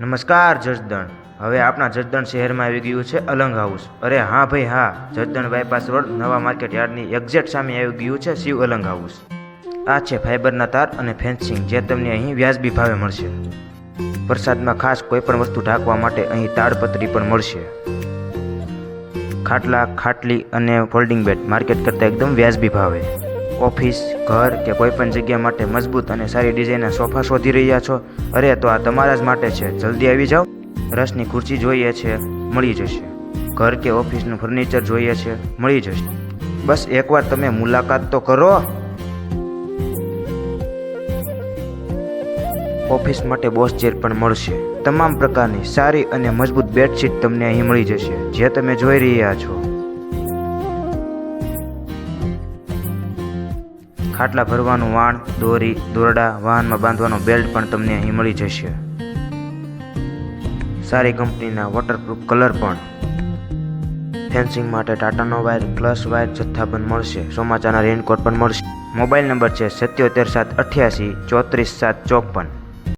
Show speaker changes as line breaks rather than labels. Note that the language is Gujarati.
નમસ્કાર, જસદણ. હવે આપણા જસદણ શહેરમાં આવી ગયું છે અલંગ હાઉસ. અરે હા ભાઈ, હા. જસદણ બાયપાસ રોડ, નવા માર્કેટ યાર્ડની એક્ઝેક્ટ સામે આવી ગયું છે શિવ અલંગ હાઉસ. આ છે ફાઇબરના તાર અને ફેન્સિંગ, જે તમને અહીં વ્યાજબી ભાવે મળશે. વરસાદમાં ખાસ કોઈ પણ વસ્તુ ઢાંકવા માટે અહીં તાડપત્રી પણ મળશે. ખાટલા, ખાટલી અને ફોલ્ડિંગ બેડ માર્કેટ કરતાં એકદમ વ્યાજબી ભાવે. ઓફિસ, ઘર કે કોઈ પણ જગ્યા માટે મજબૂત અને સારી ડિઝાઇનના સોફા શોધી રહ્યા છો? અરે, તો આ તમારા જ માટે છે. જલ્દી આવી જાઓ. રસની ખુરશી જોઈએ છે. મળી જશે. ઘર કે ઓફિસનું ફર્નિચર જોઈએ છે. મળી જશે. બસ એકવાર તમે મુલાકાત તો કરો. ઓફિસ માટે બોસ ચેર પણ મળશે. તમામ પ્રકારની સારી અને મજબૂત બેડશીટ તમને અહીં મળી જશે. જે તમે જોઈ રહ્યા છો. ખાટલા ભરવાનું વાણ, દોરી, દોરડા, વાહનમાં બાંધવાનો બેલ્ટ પણ તમને અહીં મળી જશે. સારી કંપનીના વોટરપ્રૂફ કલર પણ. ફેન્સિંગ માટે ટાટાનો વાયર ક્લસ વાયર જથ્થાબંધ મળશે. સોમાચાના રેનકોટ પણ મળશે. મોબાઈલ નંબર છે સત્યોતેર સાત અઠ્યાસી ચોત્રીસ સાત ચોપન.